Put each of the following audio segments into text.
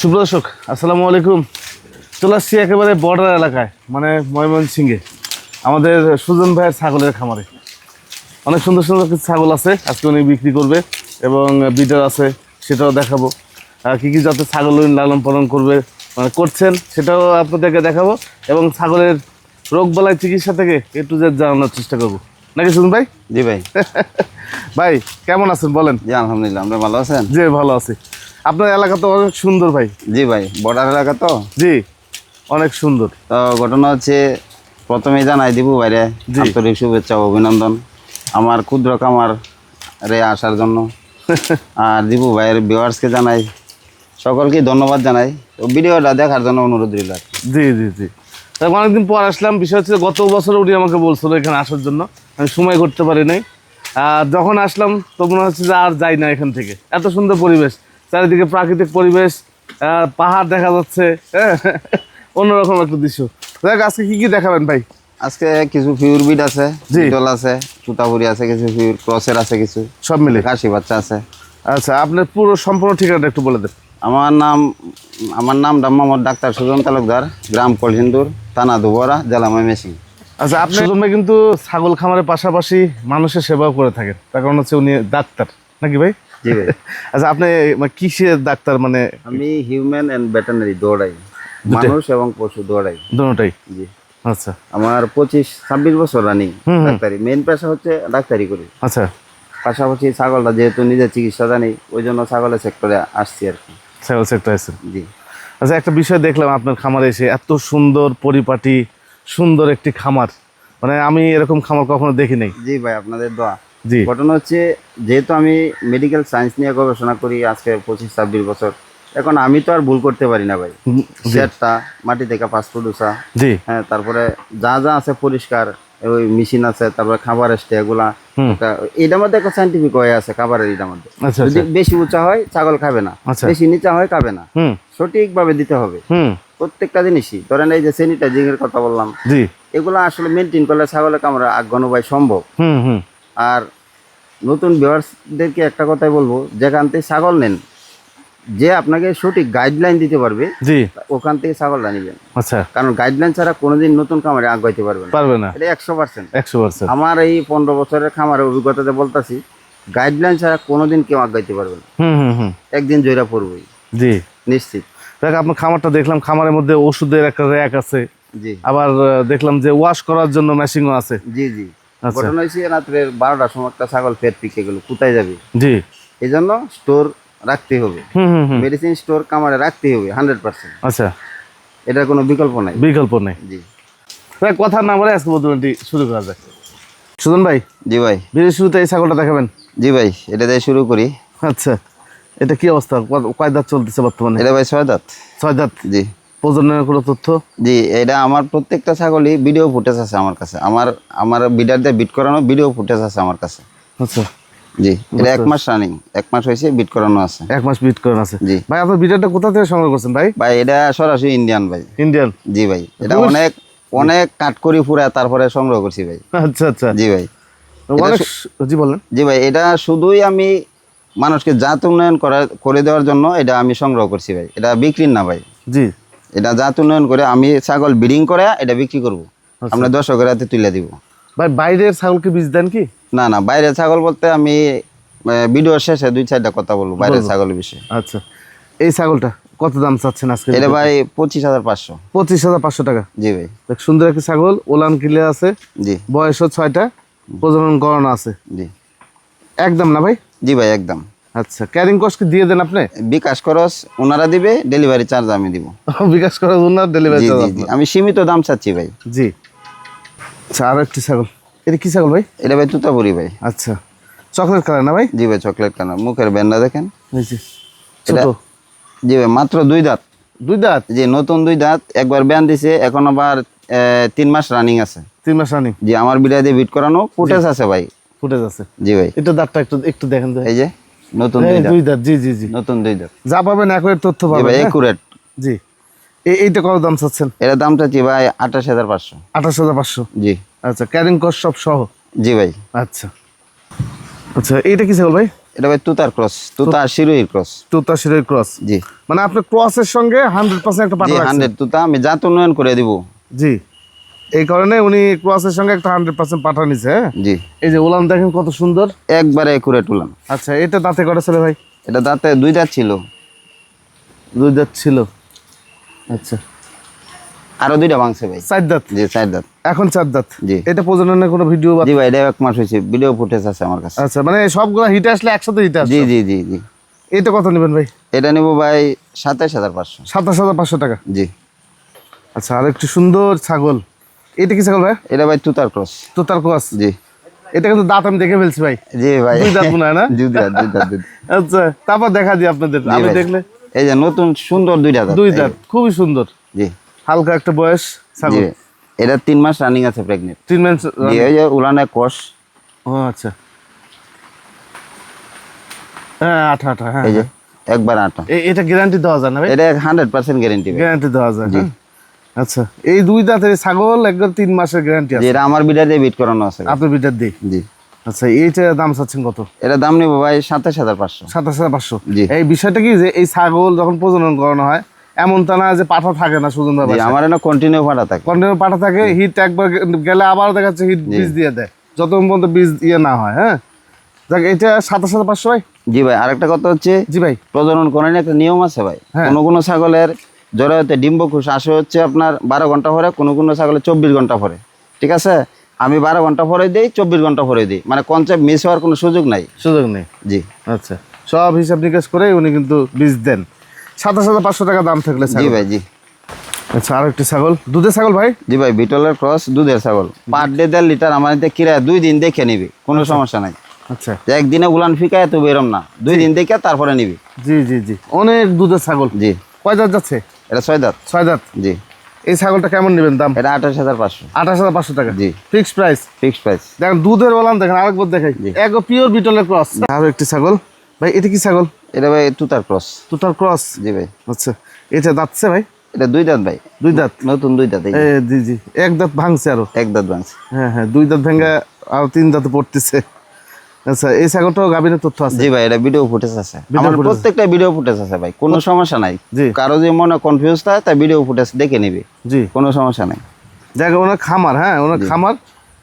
সুপ্রদর্শক আসসালামু আলাইকুম। চলে আসছি একেবারে বর্ডার এলাকায় মানে ময়মনসিংহে আমাদের সুজন ভাইয়ের ছাগলের খামারে। অনেক সুন্দর সুন্দর কিছু ছাগল আছে আজকে উনি বিক্রি করবে এবং বিটার আছে সেটাও দেখাবো। কী কী যাতে ছাগল উনি লালন পালন করবে মানে করছেন সেটাও আপনাদেরকে দেখাবো এবং ছাগলের রোগ বালাই চিকিৎসা থেকে একটু যে জানানোর চেষ্টা করব। নাকি সুজন ভাই? জি ভাই। ভাই কেমন আছেন বলেন? জি আলহামদুলিল্লাহ আপনি ভালো আছেন? জি ভালো আছি। আপনার এলাকা তো অনেক সুন্দর ভাই। জি ভাই বর্ডার এলাকা তো? জি অনেক সুন্দর। তো ঘটনা হচ্ছে প্রথমেই জানাই দিব বাইরে আন্তরিক শুভেচ্ছা ও অভিনন্দন। আমার ক্ষুদ্র কামার রে আসার জন্য। আর দীপু ভাইয়ের ভিউয়ার্সকে জানাই সকলকে ধন্যবাদ জানাই। তো ভিডিওটা দেখার জন্য অনুরোধ রইল জি জি জি। তারপর অনেকদিন পর আসলাম বিষয় হচ্ছে গত বছর উনি আমাকে বলছিল এখানে আসার জন্য। আমি সময় করতে পারি নাই। আর যখন আসলাম তো মনে হচ্ছে যে আর যাই না এখান থেকে। এত সুন্দর পরিবেশ। চারিদিকে প্রাকৃতিক পরিবেশ পাহাড় দেখা যাচ্ছে হ্যাঁ? অন্যরকম একটা দৃশ্য। দেখ আজকে কি কি দেখাবেন ভাই? আজকে কিছু ফিউর বিট আছে জি। আছে তুতাপুরি আছে কিছু ফিউর ক্রসের আছে কিছু সব মিলে। কাশি বাচ্চা আছে। আচ্ছা আপনার পুরো সম্পূর্ণ ঠিকানাটা একটু বলে দেন। আমার নাম আমার নাম মোহাম্মদ ডাক্তার সুজন তালুকদার গ্রাম কলহিন্দুর থানা দুবরা জেলা ময়মেসিং আচ্ছা আপনি সুজন ভাই কিন্তু ছাগল খামারের পাশাপাশি মানুষের সেবাও করে থাকেন। তার কারণ হচ্ছে উনি ডাক্তার। নাকি ভাই? জি ভাই। আচ্ছা আপনি মানে কিসের ডাক্তার মানে? আমি হিউম্যান অ্যান্ড ভেটেনারি দৌড়াই। মানুষ এবং পশু দৌড়াই। দুটোটাই জি। আচ্ছা। আমার পঁচিশ ছাব্বিশ বছর রানিং ডাক্তারি। মেন পেশা হচ্ছে ডাক্তারি করি। আচ্ছা। পাশাপাশি ছাগলটা যেহেতু নিজের চিকিৎসা জানি ওই জন্য ছাগলের সেক্টরে আসছি আর কি। ছাগল সেক্টর আছে জি। আচ্ছা একটা বিষয় দেখলাম আপনার খামারে এসে এত সুন্দর পরিপাটি সুন্দর একটি খামার। মানে আমি এরকম খামার কখনো দেখি নাই জি ভাই আপনাদের দোয়া। জি। ঘটনা হচ্ছে যেহেতু আমি মেডিকেল সায়েন্স নিয়ে গবেষণা করি আজকে পঁচিশ ছাব্বিশ বছর এখন আমি তো আর ভুল করতে পারি না ভাই। সেটটা মাটি থেকে পাসপোর্ট উষা জি। হ্যাঁ তারপরে যা যা আছে পরিষ্কার ওই মেশিন আছে তারপরে খাবারের স্টে এগুলা এটার মধ্যে একটা সাইন্টিফিক হয়ে আছে খাবারের এটার মধ্যে। আচ্ছা যদি আচ্ছা। বেশি উঁচা হয় ছাগল খাবে না। আচ্ছা। বেশি নিচা হয় খাবে না। সঠিকভাবে দিতে হবে। প্রত্যেকটা জিনিসই। ধরেন এই যে স্যানিটাইজিং এর কথা বললাম। এগুলো আসলে মেনটেন করলে ছাগলের কামড়া আগ্রহ ভাই সম্ভব। হুম হুম। আর নতুন ভিউয়ার্সদেরকে একটা কথাই বলব যেখান থেকে ছাগল নেন যে আপনাকে সঠিক গাইডলাইন দিতে পারবে জি। ওখান থেকে ছাগলটা নেবেন। আচ্ছা। কারণ গাইডলাইন ছাড়া কোনোদিন নতুন খামারে আগাইতে পারবে না। পারবে না। এটা একশো পার্সেন্ট একশো পার্সেন্ট আমার এই পনেরো বছরের খামারের অভিজ্ঞতাতে বলতাছি গাইডলাইন ছাড়া কোনোদিন কেউ আগাইতে পারবে না। হুম হুম হুম। একদিন জয়রা পড়বই। জি। নিশ্চিত। দেখ আপনার খামারটা দেখলাম খামারের মধ্যে ওষুধের একটা র্যাক আছে। জি। আবার দেখলাম যে ওয়াশ করার জন্য মেশিনও আছে। জি জি। ঘটনা হয়েছে রাত্রে বারোটার সময় একটা ছাগল পেট পিকে গেল কোথায় যাবে? জি। এই জন্য স্টোর রাখতে হবে। মেডিসিন স্টোর কামারে রাখতে হবে হান্ড্রেড পার্সেন্ট আচ্ছা। এটার কোনো বিকল্প নাই। বিকল্প নেই। জি। দেখ, কথা না বলে আজকে প্রতিদিনটি শুরু করা যাক। সুজন ভাই জি ভাই। বিয়ের শুরুতে এই ছাগলটা দেখাবেন? জি ভাই এটা দিয়ে শুরু করি। আচ্ছা। এটা কি অবস্থা? কয় দাঁত চলতেছে বর্তমানে? এটা ভাই ছয় দাঁত। ছয় দাঁত? জি। প্রজননের কোনো তথ্য? জি এটা আমার প্রত্যেকটা ছাগলই ভিডিও ফুটেজ আছে আমার কাছে। আমার আমার বিডার দিয়ে বিট করানো ভিডিও ফুটেজ আছে আমার কাছে। আচ্ছা। জি এটা এক মাস রানিং এক মাস হয়েছে বিট করানো আছে। এক মাস বিট করেন আছে। জি। ভাই আপনার বিটারটা কোথা থেকে সংগ্রহ করছেন ভাই? ভাই এটা সরাসরি ইন্ডিয়ান ভাই। ইন্ডিয়ান জি ভাই এটা অনেক অনেক কাট করি পুরা তারপরে সংগ্রহ করছি ভাই। আচ্ছা আচ্ছা। জি ভাই। অনেক জি বলেন। জি ভাই এটা শুধুই আমি মানুষকে জাত উন্নয়ন করা করে দেওয়ার জন্য এটা আমি সংগ্রহ করছি ভাই। এটা বিক্রির না ভাই। জি। এটা জাত উন্নয়ন করে আমি ছাগল ব্রিডিং করে এটা বিক্রি করব। আচ্ছা। আমরা দর্শকের হাতে তুলে দিব। ভাই বাইরের ছাগলকে বীজ দেন কি? না না বাইরের ছাগল বলতে আমি ভিডিও শেষে দুই চারটা কথা বলব বাইরের ছাগলের বিষয়ে। আচ্ছা। এই ছাগলটা কত দাম চাচ্ছেন আজকে? এটা ভাই পঁচিশ হাজার পাঁচশো। পঁচিশ হাজার পাঁচশো টাকা? জি ভাই। সুন্দর একটি ছাগল ওলান কিলে আছে জি। বয়সও ছয়টা প্রজনন করানো আছে। জি। একদম না ভাই? জি ভাই একদম। আচ্ছা ক্যারিং কস্ট কি দিয়ে দেন আপনি? বিকাশ খরচ ওনারা দিবে ডেলিভারি চার্জ আমি দিব। বিকাশ করার জন্য ডেলিভারি জি জি জি। আমি সীমিত দাম চাচ্ছি ভাই। জি। আচ্ছা আর একটি ছাগল। এটা কি ছাগল ভাই? এটা ভাই তুতাপুরি ভাই। আচ্ছা চকলেট কালার না ভাই? জি ভাই চকলেট কানা মুখের ব্যান্ডা দেখেন। এটা- জি ভাই মাত্র দুই দাঁত। দুই দাঁত? জি নতুন দুই দাঁত। একবার ব্যান দিছে এখন আবার তিন মাস রানিং আছে। তিন মাস রানিং জি আমার বিড়াই দিয়ে বিট করানো ফুটেজ আছে ভাই। ফুটেজ আছে। জি ভাই। এটা দাঁতটা একটু একটু দেখেন তো। এই যে। নতুন দুই দাঁত জি জি জি। নতুন দুই দাঁত। যা পাবেন একরের তথ্য পাবেন হ্যাঁ? একুরেট জি। এইটা কত দাম চাচ্ছেন? দাম চাচ্ছি ভাই আঠাশ হাজার পাঁচশো। আঠাশ হাজার পাঁচশো? জি। আচ্ছা ক্যারিং কস্ট সব সহ? জি ভাই। আচ্ছা। আচ্ছা এইটা কি ছাগল ভাই? এটা ভাই তুতার ক্রস তুতা শিরোহির ক্রস। তুতা শিরের ক্রস? জি। মানে আপনি ক্রসের সঙ্গে হান্ড্রেড পার্সেন্ট একটা পাঠা হান্ড্রেড তুতা আমি জাত উন্নয়ন করে দিব। জি। এই কারণে উনি ক্রসের সঙ্গে একটা হান্ড্রেড পার্সেন্ট পাঠা নিছে হ্যাঁ? জি। এই যে ওলান দেখেন কত সুন্দর। একবারে একুরেট উলান আচ্ছা এটা দাঁতে কটা ছেলে ভাই? এটা দাঁতে দুই দাঁত ছিল। দুই দাঁত ছিল। আচ্ছা। আরও দুইটা ভাঙছে ভাই। চার দাঁত? জি চার দাঁত। এখন চার দাঁত? জি। এটা প্রজননের কোনো ভিডিও জি ভাই এটা এক মাস হয়েছে। ভিডিও ফুটেজ আছে আমার কাছে। আচ্ছা মানে সবগুলো হিটে আসলে একসাথে হিটে আসবে জি জি জি জি। এটা কত নেবেন ভাই? এটা নেব ভাই সাতাইশ হাজার পাঁচশো। সাতাশ হাজার পাঁচশো টাকা? জি। আচ্ছা আর একটু সুন্দর ছাগল। এটা কি ছাগল ভাই? এটা ভাই তুতার ক্রস। তো তার কোয়াস জি। এটা কিন্তু দাঁত আমি দেখে ফেলছি ভাই। জি ভাই। দুই দাঁত মনে হয় না? দুই দাঁত দুই দাঁত আচ্ছা তারপর দেখা দিই আপনাদের। আমি দেখলে? এই যে নতুন সুন্দর দুইটা দাঁত। দুই দাঁত খুবই সুন্দর। জি। হালকা একটা বয়স ছাগল। এটা তিন মাস রানিং আছে প্রেগনেন্ট তিন মাস এই যে উলানে কোষ ও আচ্ছা। হ্যাঁ আঠা আঠা হ্যাঁ এই যে একবার আটা এ- এটা গ্যারান্টি দেওয়া যায় না ভাই? এটা হান্ড্রেড পার্সেন্ট গ্যারেন্টি গ্যারান্টি দেওয়া যায় হ্যাঁ? আচ্ছা এই দুই দাঁতের ছাগল একদম তিন মাসের গ্যারান্টি আছে। যেটা আমার বিডার দিয়ে বিট করানো আছে। আপনার বিটার দিই জি। আচ্ছা এইটা দাম চাচ্ছেন কত? এটা দাম নেব ভাই সাতাশ হাজার পাঁচশো। সাতাশ হাজার পাঁচশো। জি। এই বিষয়টা কি যে এই ছাগল যখন প্রজনন করানো হয় এমন তা না যে পাঠা থাকে না সুজন জি আমার এটা কন্টিনিউ ভাড়া থাকে। কন্টিনিউ পাঠা থাকে হিট একবার গেলে আবার দেখা যাচ্ছে হিট বীজ দিয়ে দেয়। যতক্ষণ পর্যন্ত বীজ ইয়ে না হয় হ্যাঁ? দেখ এটা সাতাশ হাজার পাঁচশো ভাই। জি ভাই আরেকটা কথা হচ্ছে জি ভাই। প্রজনন করেন একটা নিয়ম আছে ভাই। হ্যাঁ। কোনো কোনো ছাগলের জরায়ুতে ডিম্বকুশ আসে হচ্ছে আপনার বারো ঘণ্টা পরে কোনো কোনো ছাগলে চব্বিশ ঘণ্টা পরে। ঠিক আছে? আমি বারো ঘণ্টা পরে দিই চব্বিশ ঘণ্টা পরে দিই। মানে কনসেপ্ট মিস হওয়ার কোনো সুযোগ নাই। সুযোগ নেই? জি। আচ্ছা। সব হিসাব নিকাশ করে উনি কিন্তু বীজ দেন। সাতাশ হাজার পাঁচশো টাকা দাম থাকলে জি ভাই জি। আচ্ছা আর একটি ছাগল। দুধের ছাগল ভাই? জি ভাই বিটলের ক্রস দুধের ছাগল। পার ডে দেড় লিটার আমার এতে কিরায় দুই দিন দেখে নিবি কোনো সমস্যা নাই। আচ্ছা। একদিনে উলান ফিকায় তো বেরম না। দুই দিন দেখে তারপরে নিবি। জি জি জি। অনেক দুধের ছাগল। জি। কয় যাচ্ছে? এটা ছয় দাঁত। ছয় দাঁত? জি। এই ছাগলটা কেমন নেবেন দাম? এটা আঠাশ হাজার পাঁচশো। আঠাশ হাজার পাঁচশো টাকা। জি। Fixed price? Fixed price. দেখেন দুধের বললাম দেখেন আরেকবার দেখাই। এক পিওর বিটলের ক্রস। আরও একটি ছাগল। ভাই এটা কি ছাগল? এটা ভাই তুতার ক্রস। তুতার ক্রস? জি ভাই। আচ্ছা এটা দাঁতছে ভাই? এটা দুই দাঁত ভাই। দুই দাঁত? নতুন দুই দাঁত জি জি। এক দাঁত ভাঙছে আরও। এক দাঁত ভাঙছে। হ্যাঁ হ্যাঁ দুই দাঁত ভেঙে আরও তিন দাঁত পড়তেছে। আচ্ছা এই ছাগলটাও গাভিনের তথ্য আছে? জি ভাই এটা ভিডিও ফুটেজ আছে। আমার প্রত্যেকটা ভিডিও ফুটেজ আছে ভাই কোনো সমস্যা নাই। কারও যে মনে কনফিউজ থাকে তাই ভিডিও ফুটেজ দেখে নিবি। জি। কোনো সমস্যা নাই। দেখ ওনার খামার হ্যাঁ ওনার খামার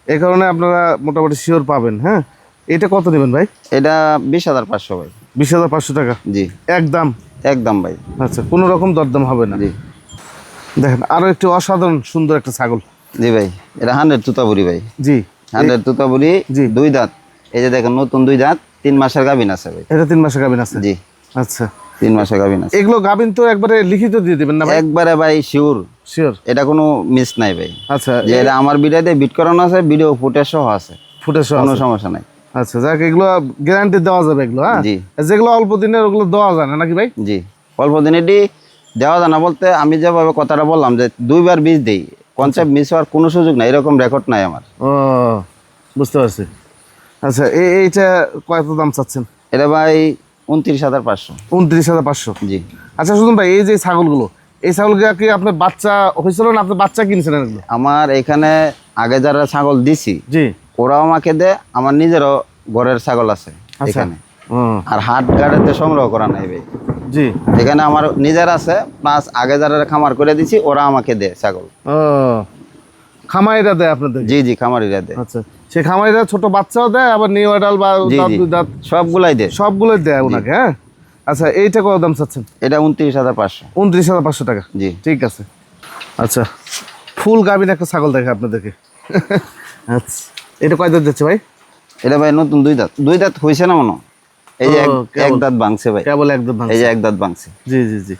এই কারণে আপনারা মোটামুটি শিওর পাবেন হ্যাঁ। এটা কত নেবেন ভাই? এটা বিশ হাজার পাঁচশো ভাই। বিশ হাজার পাঁচশো টাকা? জি। একদম? একদম ভাই। আচ্ছা কোনো রকম দরদাম হবে না। জি। দেখেন আরও একটি অসাধারণ সুন্দর একটা ছাগল। জি ভাই এটা হান্ড্রেড তুতাবুরি ভাই। জি। হান্ড্রেড তুতাবুরি জি। দুই দাঁত। এই যে দেখেন নতুন দুই দাঁত তিন মাসের গাভিন আছে ভাই। এটা তিন মাসের গাভিন আছে? জি। আচ্ছা। তিন মাসের গাভিন আছে। এগুলো গাভিন তো একবারে লিখিত দিয়ে দিবেন না ভাই? একবারে ভাই শিওর শিওর এটা কোনো মিস নাই ভাই। আচ্ছা যে এটা আমার ভিডিওতে বিট করানো আছে ভিডিও ফুটেজ সহ আছে। ফুটে কোনো সমস্যা নাই। আচ্ছা যাক এগুলো গ্যারান্টি দেওয়া যাবে এগুলো হ্যাঁ? জি। যেগুলো অল্প দিনের ওগুলো দেওয়া যায় না নাকি ভাই? জি। অল্প দিনেরই দেওয়া জানা বলতে আমি যেভাবে কথাটা বললাম যে দুইবার বীজ দেই। কনসেপ্ট মিস হওয়ার কোনো সুযোগ নাই এরকম রেকর্ড নাই আমার। ও বুঝতে পারছি। আচ্ছা এই এইটা কত দাম চাচ্ছেন? এটা ভাই উনত্রিশ হাজার পাঁচশো। উনত্রিশ হাজার পাঁচশো? জি। আচ্ছা শুনুন ভাই এই যে ছাগলগুলো এই ছাগলগুলো কি আপনার বাচ্চা হয়েছিল না আপনি বাচ্চা কিনছিলেন এগুলো? আমার এখানে আগে যারা ছাগল দিছি জি। ওরাও আমাকে দে আমার নিজেরও ঘরের ছাগল আছে আচ্ছা। এখানে। আর হাট গাড়িতে সংগ্রহ করা নাই ভাই। জি। এখানে আমার নিজের আছে প্লাস আগে যারা খামার করে দিছি ওরা আমাকে দে ছাগল। ও খামারিরা দেয় আপনাদের? জি জি খামারিরা দেয়। আচ্ছা। সেই খামারিরা ছোট বাচ্চাও দেয় আবার নিউ আডাল বা দাঁত দাঁত সবগুলাই দেয়। সবগুলোই দেয় ওনাকে হ্যাঁ? আচ্ছা এইটা কত দাম চাচ্ছেন? এটা উনত্রিশ হাজার পাঁচশো। উনত্রিশ হাজার পাঁচশো টাকা। জি। ঠিক আছে। আচ্ছা ফুল গাবিন একটা ছাগল দেখে আপনাদেরকে। আচ্ছা এটা কয় দাঁত যাচ্ছে ভাই? এটা ভাই নতুন দুই দাঁত। দুই দাঁত হয়েছে না মনে? এই যে এক- এক দাঁত ভাঙছে ভাই। কেবল একদম ভালো এই যে এক দাঁত ভাঙছে। জি জি জি।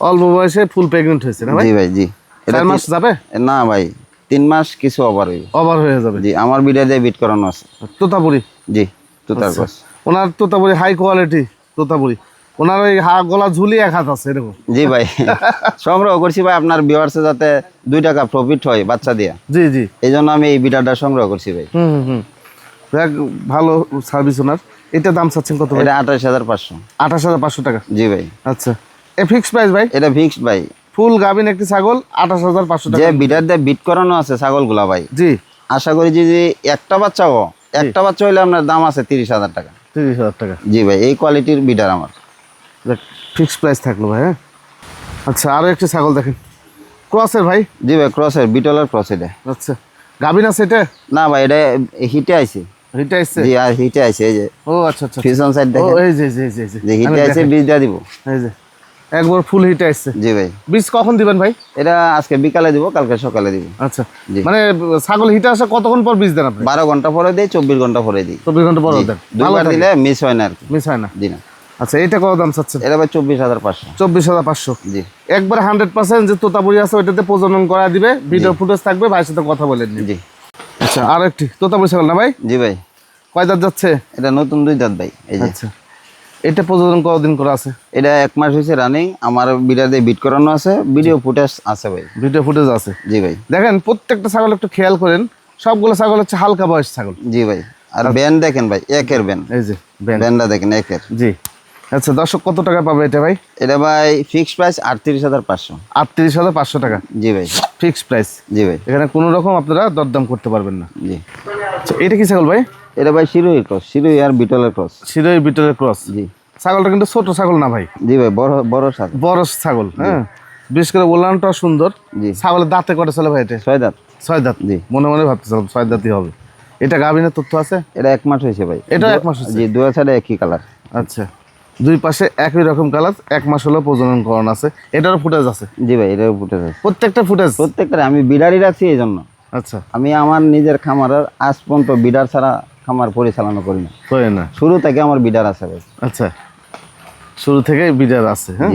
অল্প বয়সে ফুল প্রেগনেন্ট হয়েছে না ভাই? জি ভাই জি। এটা মাস যাবে? না ভাই তিন মাস কিছু ওভার হইব ওভার হয়ে যাবে। জি আমার বিডে দিয়ে বিট করানো আছে। তোতাপুরি? জি তো তার আচ্ছা। ওনার তোতাপুরি হাই কোয়ালিটি তোতাপুরি। ওনার ওই হা গলা ঝুলি এক হাত আছে এরকম। জি ভাই সংগ্রহ করছি ভাই আপনার ভিউয়ার্সে যাতে দুই টাকা প্রফিট হয় বাচ্চা দিয়া। জি জি। এই জন্য আমি এই বিটাটা সংগ্রহ করছি ভাই। হুম হুম ভালো সার্ভিস ওনার। এটা দাম চাচ্ছেন কত ভাই? এটা আঠাশ হাজার পাঁচশো। আঠাশ হাজার পাঁচশো টাকা। জি ভাই। আচ্ছা। এ ফিক্সড প্রাইস ভাই? এটা ফিক্সড ভাই। ফুল গাবিন একটি ছাগল আঠাশ হাজার পাঁচশো যে টাকা। বিটার দিয়ে বিট করানো আছে ছাগলগুলা ভাই। জি। আশা করি যে যে একটা বাচ্চা ও একটা বাচ্চা হইলে আপনার দাম আছে তিরিশ হাজার টাকা। তিরিশ হাজার টাকা। জি ভাই এই কোয়ালিটির বিডার আমার। ফিক্সড প্রাইস থাকল ভাই হ্যাঁ? আচ্ছা আরও একটি ছাগল দেখেন। ক্রসের ভাই? জি ভাই ক্রসের বিটলের ক্রস এটা। আচ্ছা গাভিন আছে এটা? না ভাই এটা হিটে আইছে। হিটে আসছে জি আর হিটে আইছে এই যে। ও আচ্ছা আচ্ছা ফিউশন সাইড দেখেন। এই যে এই যে, এই যে, যে। যে হিটে আইছে। বীজ দিয়ে দিব। এই যে। একবার ফুল হিটে আসছে। জি ভাই। বীজ কখন দিবেন ভাই? এটা আজকে বিকালে দিব কালকে সকালে দিব। আচ্ছা। মানে ছাগল হিটে আসা কতক্ষণ পর বীজ দেন আপনি? বারো ঘণ্টা পরে দিই চব্বিশ ঘণ্টা পরে দিই। চব্বিশ ঘণ্টা পর দেন। দুবার দিলে মিস হয় না আর কি। মিস হয় না। জি না। আচ্ছা এটা কত দাম চাচ্ছেন? এটা ভাই চব্বিশ হাজার পাঁচশো। চব্বিশ হাজার পাঁচশো। জি। একবার হান্ড্রেড পার্সেন্ট যে তোতাপুরি আছে ওইটাতে প্রজনন করা দিবে ভিডিও ফুটেজ থাকবে ভাইয়ের সাথে কথা বলে নিন জি। আচ্ছা আর একটি তোতাপুরি ছাগল না ভাই? জি ভাই। কয় দাঁত যাচ্ছে? এটা নতুন দুই দাঁত ভাই এই যে। আচ্ছা। এটা প্রজনন কতদিন করে আছে? এটা এক মাস হয়েছে রানিং আমার দিয়ে বিট করানো আছে ভিডিও ফুটেজ আছে ভাই। ভিডিও ফুটেজ আছে? জি ভাই। দেখেন প্রত্যেকটা ছাগল একটু খেয়াল করেন সবগুলো ছাগল হচ্ছে হালকা বয়স ছাগল। জি ভাই। আর ব্যান দেখেন ভাই একের ব্যান এই যে ব্যানটা দেখেন একের। জি। আচ্ছা দর্শক কত টাকা পাবে এটা ভাই? এটা ভাই ফিক্সড প্রাইস আটত্রিশ হাজার পাঁচশো। আটত্রিশ হাজার পাঁচশো টাকা? জি ভাই। ফিক্সড প্রাইস জি ভাই। এখানে কোনো রকম আপনারা দরদাম করতে পারবেন না। জি। আচ্ছা এটা কি ছাগল ভাই? এটা ভাই শিরোই ক্রস শিরোই আর বিটলের ক্রস। শিরোই বিটলের ক্রস। জি। ছাগলটা কিন্তু ছোট ছাগল না ভাই। জি ভাই বড় বড় সাথে বড় ছাগল হ্যাঁ? বিশেষ করে ওলানটা সুন্দর। জি। ছাগলের দাঁতে কটা চলে ভাই এটা? ছয় দাঁত। ছয় দাঁত। জি। মনে মনে ভাবতেছিলাম ছয় দাঁতই হবে। এটা গাভিনের তথ্য আছে? এটা এক মাস হয়েছে ভাই। এটাও এক মাস হয়েছে? জি দু সাইডে একই কালার। আচ্ছা। দুই পাশে একই রকম কালার এক মাস হলো প্রজনন করানো আছে। এটারও ফুটেজ আছে? জি ভাই এটার ফুটেজ আছে। প্রত্যেকটা ফুটেজ? প্রত্যেকটা আমি বিডারই রাখছি এই জন্য। আচ্ছা। আমি আমার নিজের খামারের আজ পর্যন্ত বিডার ছাড়া খামার পরিচালনা করি না। করে না। শুরু থেকে আমার বিডার আছে ভাই। আচ্ছা। শুরু থেকে বিডার আছে হ্যাঁ?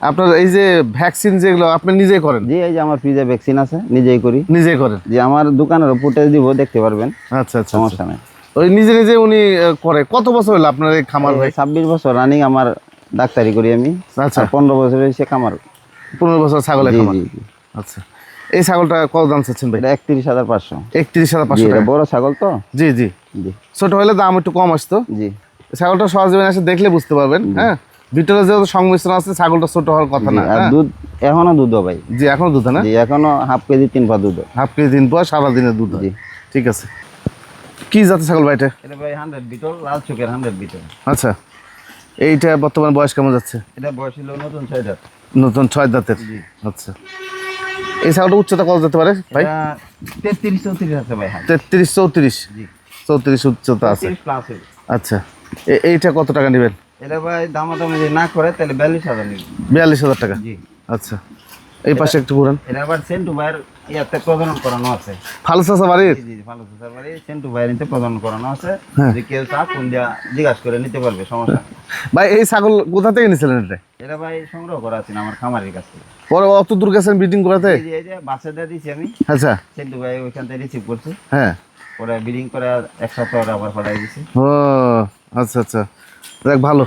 আপনার এই যে ভ্যাকসিন যেগুলো আপনি নিজেই করেন? জি এই যে আমার ফ্রিজে ভ্যাকসিন আছে নিজেই করি। নিজেই করেন? যে আমার দোকানের ফুটেজ দিব দেখতে পারবেন। আচ্ছা আচ্ছা সমস্যা নেই। ওই নিজে নিজে উনি করে। কত বছর হলো আপনার এই খামার ভাই ছাব্বিশ বছর রানিং আমার ডাক্তারি করি আমি। আচ্ছা। পনেরো বছর হয়েছে খামার। পনেরো বছর ছাগলের জি খামার। আচ্ছা। এই ছাগলটা কত দাম চাচ্ছেন ভাই? একত্রিশ হাজার পাঁচশো। একত্রিশ হাজার পাঁচশো বড় ছাগল তো। জি জি। জি। ছোট হলে দাম একটু কম আসতো। জি। ছাগলটা সহজে এসে দেখলে বুঝতে পারবেন হ্যাঁ? ভিতরে যেহেতু সংমিশ্রণ আছে ছাগলটা ছোট হওয়ার কথা না আর হ্যাঁ? দুধ এখনও দুধ ভাই। জি এখনও দুধ না? জি এখনও হাফ কেজি তিন পা দুধ হাফ কেজি দিন পর সারা দিনের দুধ হয়। জি। ঠিক আছে। কি জাতের ছাগল ভাই এটা? এটা ভাই হান্ড্রেড বিটল লাল চোখের হান্ড্রেড বিটল। আচ্ছা। এইটা বর্তমান বয়স কেমন যাচ্ছে? এটা বয়স ছিল নতুন ছয় দাঁত। নতুন ছয় দাঁতের? আচ্ছা। এই ছাগলটা উচ্চতা কত যেতে পারে ভাই? এটা তেত্রিশ চৌত্রিশ আছে ভাই হাই তেত্রিশ চৌত্রিশ। জি। চৌত্রিশ উচ্চতা আছে। আচ্ছা। এইটা কত টাকা নেবেন? এটা ভাই দামাদামি যদি না করে তাহলে বিয়াল্লিশ হাজার নিবে। বিয়াল্লিশ হাজার টাকা? জি। আচ্ছা। এই পাশে একটু ঘুরান। এটা আবার সেন্টু ভাইয়ের ইয়াতে প্রজনন করানো আছে। ফালু চাষা বাড়ির? জি জি ভালো স্যার বাড়ি সেন্টু ভাইয়ের নিতে প্রজনন করানো আছে। হ্যাঁ। যে কেউ চা কোন দিয়া জিজ্ঞাসা করে নিতে পারবে সমস্যা ভাই এই ছাগল কোথা থেকে নিয়েছিলেন এটা? এটা ভাই সংগ্রহ করা আছে আমার খামারের কাছ থেকে। পরে অত দূর গেছেন মিটিং করাতে? এই যে এই যে বাসে দিয়ে দিয়েছি আমি। আচ্ছা। সেন্টু ভাই ওইখান থেকে রিসিভ করছে। হ্যাঁ। পরে ব্রিডিং করে এক সপ্তাহ আবার পাঠাই দিছি ও আচ্ছা আচ্ছা। দেখ ভালো।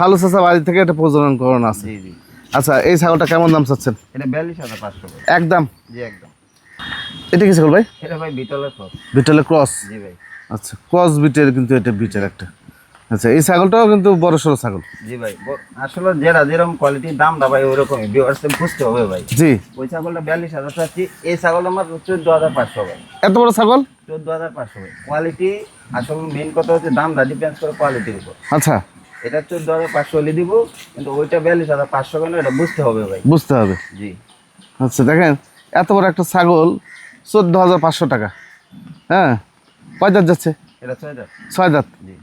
ভালো চাচা বাড়ি থেকে এটা প্রজনন করানো আছে। জি জি। আচ্ছা এই ছাগলটা কেমন দাম চাচ্ছেন? এটা বিয়াল্লিশ হাজার পাঁচশো একদম? জি একদম। এটা কি ছাগল ভাই? এটা ভাই বিটলের ক্রস বিটলের ক্রস জি ভাই। আচ্ছা ক্রস বিটের কিন্তু এটা বিটের একটা। আচ্ছা এই ছাগলটাও কিন্তু বড় সড়ো ছাগল। জি ভাই আসলে যেটা যেরকম কোয়ালিটির দাম দা ভাই ওরকমই। ভিউয়ার্সে বুঝতে হবে ভাই। জি। ওই ছাগলটা বিয়াল্লিশ হাজার চাচ্ছি এই ছাগল আমার চোদ্দ হাজার পাঁচশো ভাই। এত বড় ছাগল? চোদ্দ হাজার পাঁচশো ভাই। কোয়ালিটি আসলে মেন কথা হচ্ছে দাম দামটা ডিপেন্ড করে কোয়ালিটির উপর। আচ্ছা। এটা চোদ্দ হাজার পাঁচশো হলে দিব কিন্তু ওইটা বিয়াল্লিশ হাজার পাঁচশো কেন এটা বুঝতে হবে ভাই। বুঝতে হবে। জি। আচ্ছা দেখেন এত বড় একটা ছাগল চোদ্দ হাজার পাঁচশো টাকা। হ্যাঁ কয় দাঁত যাচ্ছে? এটা ছয় হাজার ছয় দাঁত। জি।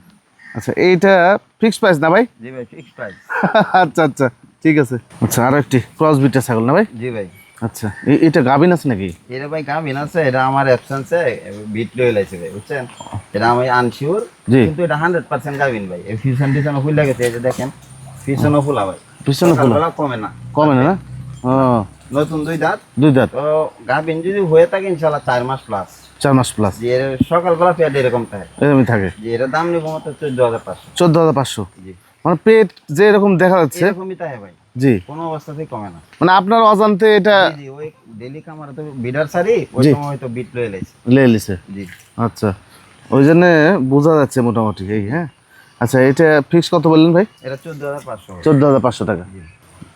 আচ্ছা এইটা ফিক্সড প্রাইস না ভাই? জি ভাই ফিক্স প্রাইস আচ্ছা আচ্ছা ঠিক আছে। আচ্ছা আরও একটি ক্রস বিটের ছাগল না ভাই? জি ভাই। আচ্ছা এটা গাভিন আছে নাকি? এটা ভাই গাভিন আছে এটা আমার অ্যাবসেন্সে বিট লয়ে লাইছে ভাই বুঝছেন? এটা আমি আনশিওর জি। কিন্তু এটা হান্ড্রেড পার্সেন্ট গাভিন ভাই। এই ফিউশন টিউশনও ফুল গেছে এই যে দেখেন ফিউশনও ফুলা ভাই। পিছনে ফুল? কমে না। কমে না নতুন দুই দাঁত। দুই দাঁত? তো গাভিন যদি হয়ে থাকে ইনশাল্লাহ চার মাস প্লাস চার মাস প্লাস এর সকালবেলা পেট এরকম থাকে এরকমই থাকে। যে এর দাম নেব মাত্র চোদ্দ হাজার পাঁচশো। চোদ্দ হাজার পাঁচশো। জি। মানে পেট যে এরকম দেখা যাচ্ছে। এরকমই থাকে ভাই। জি। কোনো অবস্থাতেই কমে না। মানে আপনার অজান্তে এটা জি, জি ওই ডেলি কামার তো বিডার সারি ওই সময় হয়তো বিট লয়ে লাইছে লে লিছে। জি। আচ্ছা। ওই জন্য বোঝা যাচ্ছে মোটামুটি এই হ্যাঁ? আচ্ছা এটা ফিক্স কত বললেন ভাই? এটা চোদ্দ হাজার পাঁচশো। চোদ্দ হাজার পাঁচশো টাকা। জি।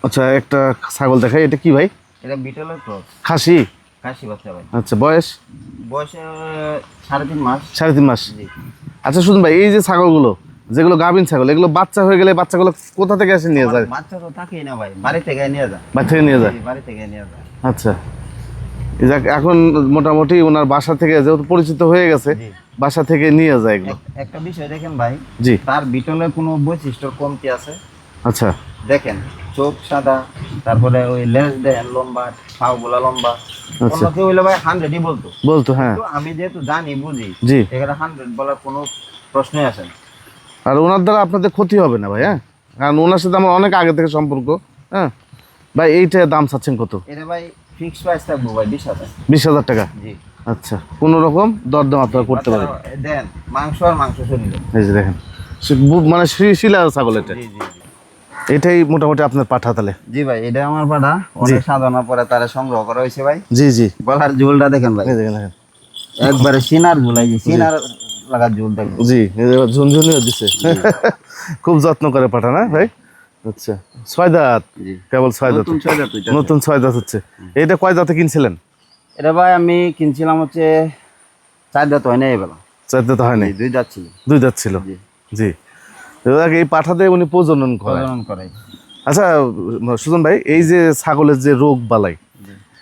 আচ্ছা একটা ছাগল দেখাই। এটা কি ভাই? এটা বিটলের ক্রস। খাসি? কাশি বাচ্চা ভাই। আচ্ছা বয়স? বয়সে সাড়ে তিন মাস। সাড়ে তিন মাস। আচ্ছা শুনুন ভাই এই যে ছাগলগুলো যেগুলো গাভিন ছাগল এগুলো বাচ্চা হয়ে গেলে বাচ্চাগুলো কোথা থেকে এসে নিয়ে যায়? বাচ্চা তো থাকেই না ভাই বাড়ি থেকে নিয়ে যায়। বাচ্চা থেকে নিয়ে যায়? বাড়ি থেকে নিয়ে যায়। আচ্ছা। যাক এখন মোটামুটি ওনার বাসা থেকে যেহেতু পরিচিত হয়ে গেছে বাসা থেকে নিয়ে যায় এগুলো। একটা বিষয় দেখেন ভাই জি। তার বিটলে কোনো বৈশিষ্ট্য কমতি আছে। আচ্ছা। দেখেন চোখ সাদা তারপরে ওই লেন্স দেন লম্বা পাগুলা লম্বা। অন্য কেউ হইলে ভাই হান্ড্রেডই বলতো। বলতো হ্যাঁ। আমি যেহেতু জানি বুঝি জি। এখানে হান্ড্রেড বলার কোনো প্রশ্নই আসে না। আর ওনার দ্বারা আপনাদের ক্ষতি হবে না ভাই হ্যাঁ? কারণ ওনার সাথে আমার অনেক আগে থেকে সম্পর্ক হ্যাঁ? ভাই এইটা দাম চাচ্ছেন কত? এটা ভাই ফিক্স প্রাইস থাকব ভাই বিশ হাজার। বিশ হাজার টাকা? জি। আচ্ছা কোনো রকম দরদাম আপনারা করতে পারেন? বাচ্চারা দেন মাংস আর মাংস শরীরে। এই যে দেখেন মানে শ্রী- শিলা ছাগল এটা। জি জি। এটাই মোটামুটি আপনার পাঠা তাহলে। জি ভাই এটা আমার পাঠা। অনেক সাধনা পরে তারা সংগ্রহ করা হয়েছে ভাই। জি জি। গলার ঝুলটা দেখেন ভাই। দেখেন দেখেন। একবারে সিনার ঝুলাই যে সিনার লাগার ঝুল দেখেন। জি ঝুনঝুনিও দিছে। খুব যত্ন করে পাঠা না ভাই? আচ্ছা। ছয় দাঁত জি। কেবল ছয় দাঁত নতুন ছয় দাঁত হচ্ছে এটা কয় দাঁতে কিনছিলেন? এটা ভাই আমি কিনছিলাম হচ্ছে চার দাঁত হয় না এবেলা। চার দাঁত হয়নি দুই দাঁত ছিল। দুই দাঁত ছিল। জি। জি। এই পাঠাতে উনি প্রজনন করেন করে আচ্ছা সুজন ভাই এই যে ছাগলের যে রোগ বালাই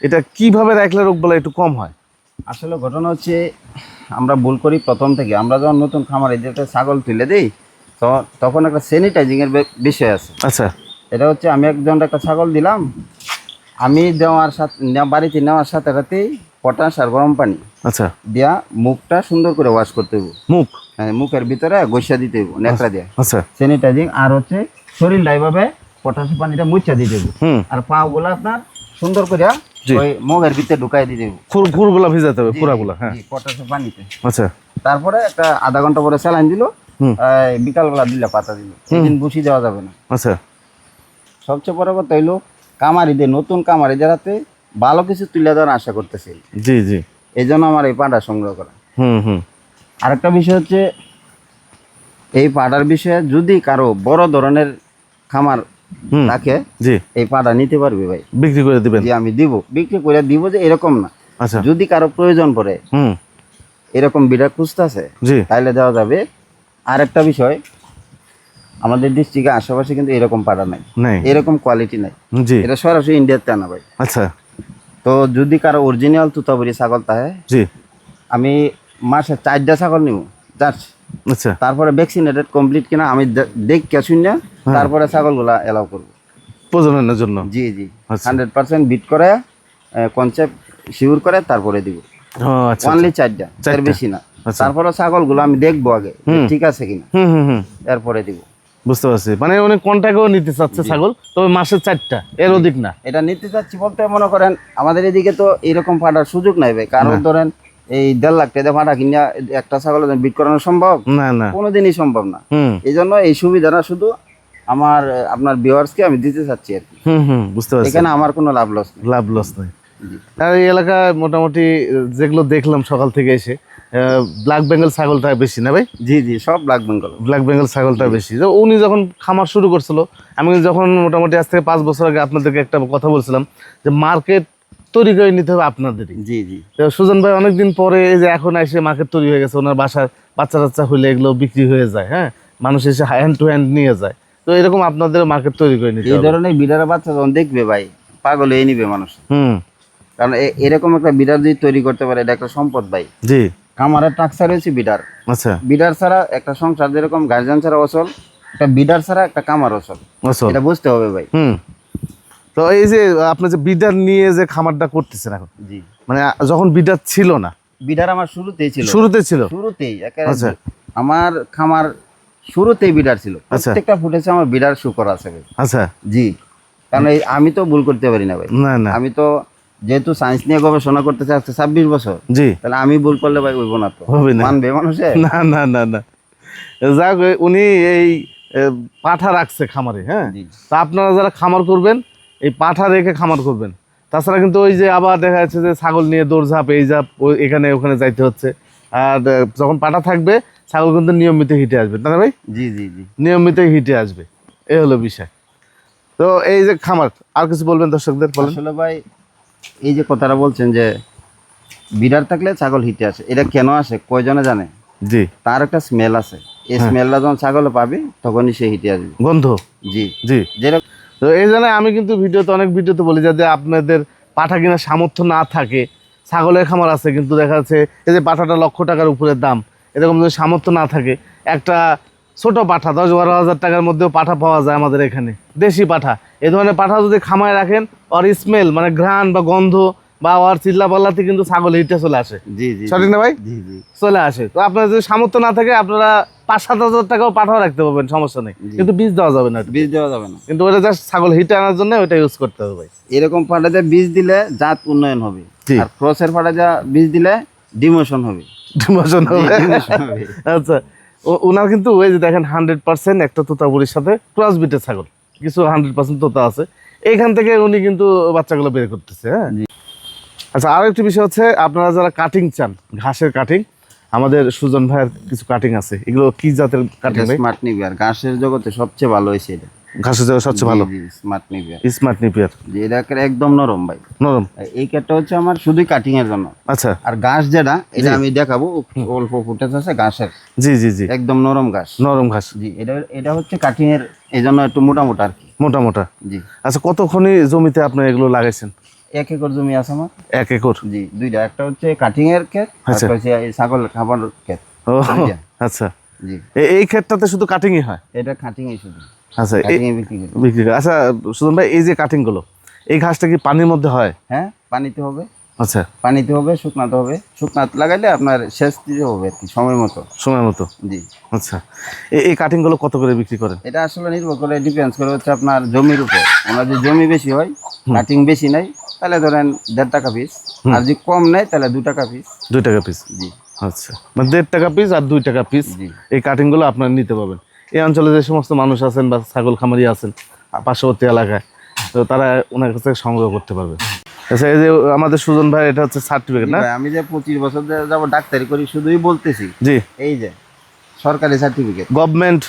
এটা কীভাবে রাখলে রোগ বালাই একটু কম হয়? আসলে ঘটনা হচ্ছে আমরা ভুল করি প্রথম থেকে। আমরা যখন নতুন খামারে যেটা ছাগল তুলে দিই তখন একটা স্যানিটাইজিং এর বে- বিষয় আছে। আচ্ছা। এটা হচ্ছে আমি একজন একটা ছাগল দিলাম আমি দেওয়ার সাথে বাড়িতে নেওয়ার সাথে সাথেই পটাশ আর গরম পানি। আচ্ছা। দিয়া মুখটা সুন্দর করে ওয়াশ করতে হইব। মুখ? হ্যাঁ মুখের ভিতরে গৈসা দিতে হইব নেকড়া দিয়ে। আচ্ছা। স্যানিটাইজিং আর হচ্ছে শরীরটা এইভাবে পটাশ পানিটা মুচ্ছা দিতে হইব। হুম। আর পাগুলো আপনার সুন্দর করে। ওই মুখের ভিতরে ঢুকাই দিতে হইব। খুর খুরগুলা ভিজাতে হবে পুরাগুলা হ্যাঁ। পটাশের পানিতে। আচ্ছা। তারপরে একটা আধা ঘণ্টা পরে স্যালাইন দিল। বিকালবেলা দিলে পাতা দিল। দিন বসি দেওয়া যাবে না। আচ্ছা। সবচেয়ে বড় কথা হইল কামারিদের নতুন কামারি যারাতে ভালো কিছু তুলে দেওয়ার আশা করতেছি। জি জি। এই জন্য আমার এই পাটা সংগ্রহ করা। হুম হুম। আরেকটা বিষয় হচ্ছে এই পাটার বিষয়ে যদি কারও বড় ধরনের খামার থাকে জি। এই পাটা নিতে পারবে ভাই। বিক্রি করে দিবেন? যে আমি দিব। বিক্রি করে দিব যে এরকম না। আচ্ছা। যদি কারও প্রয়োজন পড়ে হুম। এরকম বিরাট খুঁজতেছে জি। তাইলে দেওয়া যাবে। আরেকটা বিষয় আমাদের ডিস্ট্রিক্টে আশেপাশে কিন্তু এরকম পাটা নাই। নাই। এরকম কোয়ালিটি নাই। জি। এটা সরাসরি ইন্ডিয়াতে আনা ভাই। আচ্ছা। তো যদি কারও অরিজিনাল তুতাবুরি ছাগল থাকে জি। আমি মাসে চারটা ছাগল নিব জাস্ট আচ্ছা। তারপরে ভ্যাকসিনেটেড কমপ্লিট কিনা আমি দেখ কে শুন না তারপরে ছাগলগুলা এলাও করব। প্রজননের জন্য? জি জি। আচ্ছা। হান্ড্রেড পার্সেন্ট বিট করে কনসেপ্ট শিওর করে তারপরে দিব। ও আচ্ছা অনলি চারটা চারটা। বেশি না। আচ্ছা। তারপরে ছাগলগুলো আমি দেখব আগে ঠিক আছে কিনা। হুম হুম হুম। এরপরে দিব। বুঝতে পারছি। মানে উনি কন্টাক্টও নিতে চাচ্ছে ছাগল তবে মাসে চারটা এর অধিক না। এটা নিতে চাচ্ছি বলতে মনে করেন আমাদের এদিকে তো এরকম ফাটার সুযোগ নাই ভাই। কারণ ধরেন এই দেড় লাখ টাকা ফাটা কিনা একটা ছাগল বিট করানো সম্ভব? না না। কোনোদিনই সম্ভব না। হুম। এই জন্য এই সুবিধাটা শুধু আমার আপনার ভিউয়ার্সকে আমি দিতে চাচ্ছি আর কি। হুম হুম বুঝতে পারছি। এখানে আমার কোনো লাভ লস লাভ লস নেই। আর এই এলাকায় মোটামুটি যেগুলো দেখলাম সকাল থেকে এসে ব্ল্যাক বেঙ্গল ছাগলটা বেশি না ভাই? জি জি সব ব্ল্যাক বেঙ্গল ব্ল্যাক বেঙ্গল ছাগলটা বেশি। তো উনি যখন খামার শুরু করছিল আমি যখন মোটামুটি আজ থেকে পাঁচ বছর আগে আপনাদেরকে একটা কথা বলছিলাম যে মার্কেট তৈরি করে নিতে হবে আপনাদেরই। জি জি। তো সুজন ভাই অনেকদিন পরে এই যে এখন এসে মার্কেট তৈরি হয়ে গেছে ওনার বাসার বাচ্চা টাচ্চা হইলে এগুলো বিক্রি হয়ে যায় হ্যাঁ? মানুষ এসে হ্যান্ড টু হ্যান্ড নিয়ে যায়। তো এরকম আপনাদের মার্কেট তৈরি করে নিতে এই ধরনের বিড়ার বাচ্চা যখন দেখবে ভাই পাগল হয়ে নিবে মানুষ। হুম। কারণ এরকম একটা বিড়ার যদি তৈরি করতে পারে এটা একটা সম্পদ ভাই। জি। খামারের টাকসা রয়েছে বিডার। আচ্ছা। বিডার ছাড়া একটা সংসার যেরকম গার্জিয়ান ছাড়া অচল একটা বিডার ছাড়া একটা কামার অচল এটা বুঝতে হবে ভাই। হুম। তো এই যে আপনি যে বিডার নিয়ে যে খামারটা করতেছেন এখন জি। মানে যখন বিডার ছিল না বিডার আমার শুরুতেই ছিল। শুরুতে ছিল? শুরুতেই আচ্ছা। আমার খামার শুরুতেই বিডার ছিল। প্রত্যেকটা ফুটেছে আমার বিডার শুকর আছে। আচ্ছা। জি। কারণ আমি তো ভুল করতে পারি না ভাই। না না। আমি তো যেহেতু সায়েন্স নিয়ে গবেষণা করতে আজকে ছাব্বিশ বছর জি। তাহলে আমি ভুল করলে ভাই হইব না তো। হবে না। মানবে মানুষে? না না না না। যাক উনি এই পাঠা রাখছে খামারে হ্যাঁ? তা আপনারা যারা খামার করবেন এই পাঠা রেখে খামার করবেন। তাছাড়া কিন্তু ওই যে আবার দেখা যাচ্ছে যে ছাগল নিয়ে দৌড়ঝাঁপ এই ঝাপ ওই এখানে ওখানে যাইতে হচ্ছে। আর যখন পাঠা থাকবে ছাগল কিন্তু নিয়মিত হিটে আসবে তাই না ভাই? জি জি জি। নিয়মিত হিটে আসবে। এ হলো বিষয়। তো এই যে খামার আর কিছু বলবেন দর্শকদের বলেন। আসলে ভাই এই যে কথাটা বলছেন যে বিড়ার থাকলে ছাগল হিটে আসে এটা কেন আসে কয়জনে জানে? জি। তার একটা স্মেল আছে। এই স্মেলটা যখন ছাগল পাবে তখনই সে হিটে আসবে। গন্ধ? জি। জি। যেরকম তো এই জন্য আমি কিন্তু ভিডিওতে অনেক ভিডিওতে বলি যাতে আপনাদের পাঠা কেনার সামর্থ্য না থাকে ছাগলের খামার আছে কিন্তু দেখা যাচ্ছে এই যে পাঠাটা লক্ষ টাকার উপরের দাম এরকম যদি সামর্থ্য না থাকে একটা ছোট পাঠা দশ বারো হাজার টাকার মধ্যেও পাঠা পাওয়া যায় আমাদের এখানে দেশি পাঠা। এই ধরনের পাঠা যদি খামায় রাখেন ওর স্মেল মানে ঘ্রাণ বা গন্ধ বা ওর চিল্লা পাল্লাতে কিন্তু ছাগল হিটে চলে আসে। জি জি সঠিক না ভাই? জি জি। চলে আসে। তো আপনার যদি সামর্থ্য না থাকে আপনারা পাঁচ সাত হাজার টাকাও পাঠাও রাখতে পারবেন সমস্যা নেই। কিন্তু বীজ দেওয়া যাবে না বীজ দেওয়া যাবে না। কিন্তু ওটা জাস্ট ছাগল হিটে আনার জন্য ওটা ইউজ করতে হবে ভাই। এরকম পাটাতে বীজ দিলে জাত উন্নয়ন হবে। আর ক্রসের যা বীজ দিলে ডিমোশন হবে। ডিমোশন হবে। আচ্ছা। ওনার কিন্তু ওই যে দেখেন হান্ড্রেড পার্সেন্ট একটা তোতাবুরির সাথে ক্রস বিটের ছাগল। কিছু হান্ড্রেড পার্সেন্ট তোতা আছে। এখান থেকে উনি কিন্তু বাচ্চাগুলো বের করতেছে হ্যাঁ? আচ্ছা আর একটি বিষয় হচ্ছে আপনারা যারা কাটিং চান ঘাসের কাটিং আমাদের সুজন ভাইয়ের কিছু কাটিং আছে। এগুলো কি জাতের কাটিং স্মার্ট নিবি আর ঘাসের জগতে সবচেয়ে ভালো হয়েছে এটা। ঘাসের জায়গা সবচেয়ে ভালো। স্মার্ট নিবিয়ার স্মার্ট নিপিয়ার এটা একদম নরম ভাই। নরম। এই কেটটা হচ্ছে আমার শুধুই কাটিং এর জন্য। আচ্ছা। আর ঘাস যেটা এটা আমি দেখাবো অল্প ফুটেজ আছে ঘাসের। জি জি জি। একদম নরম ঘাস। নরম ঘাস। জি এটা এটা হচ্ছে কাটিং এর এই জন্য একটু মোটা মোটা আর কি। মোটা মোটা। জি। আচ্ছা কতক্ষণই জমিতে আপনি এগুলো লাগাইছেন? এক একর জমি আছে আমার। এক একর। জি দুইটা। একটা হচ্ছে কাটিং এর ক্ষেত আর আচ্ছা। ছাগল খাবার ক্ষেত। ও আচ্ছা। জি। এই ক্ষেতটাতে শুধু কাটিংই হয়? এটা কাটিং এই শুধু। আচ্ছা এই বিক্রি বিক্রি করে। আচ্ছা সুজন ভাই এই যে কাটিংগুলো এই ঘাসটা কি পানির মধ্যে হয়? হ্যাঁ পানিতে হবে। আচ্ছা। পানিতে হবে শুকনাতে হবে। শুকনাতে লাগাইলে আপনার শেষ দিতে হবে আর কি সময় মতো। সময় মতো? জি। আচ্ছা। এই কাটিংগুলো কত করে বিক্রি করেন? এটা আসলে নির্ভর করে ডিপেন্ডস করে হচ্ছে আপনার জমির উপর। আমরা যদি জমি বেশি হয় কাটিং বেশি নাই তাহলে ধরেন দেড় টাকা পিস আর যদি কম নেয় তাহলে দু টাকা পিস দুই টাকা পিস জি। আচ্ছা। মানে দেড় টাকা পিস আর দুই টাকা পিস জি। এই কাটিংগুলো আপনার নিতে পারবেন। এই অঞ্চলে যে সমস্ত মানুষ আছেন বা ছাগল খামারি আছেন পার্শ্ববর্তী এলাকায় তো তারা ওনার কাছে সংগ্রহ করতে পারবে। আচ্ছা এই যে আমাদের সুজন ভাই এটা হচ্ছে সার্টিফিকেট না? আমি যে পঁচিশ বছর ধরে যাব ডাক্তারি করি শুধুই বলতেছি। জি। এই যে সরকারি certificate government.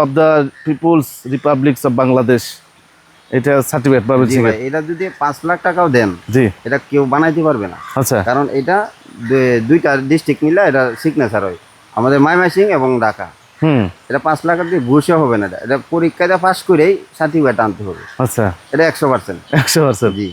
Of the peoples republics of Bangladesh এটা সার্টিফিকেট পাবেন এটা যদি পাঁচ লাখ টাকাও দেন জি। এটা কেউ বানাইতে পারবে না। আচ্ছা। কারণ এটা দুইটা ডিস্ট্রিক্ট মিলে এটা সিগনেচার হয়। আমাদের মাইমাসিং এবং ঢাকা। এটা পাঁচ লাখ দিয়ে ঘুষে হবে না এটা। পরীক্ষাটা পাস করেই সার্টিফিকেট আনতে হবে। আচ্ছা। এটা একশো পার্সেন্ট একশো পার্সেন্ট জি।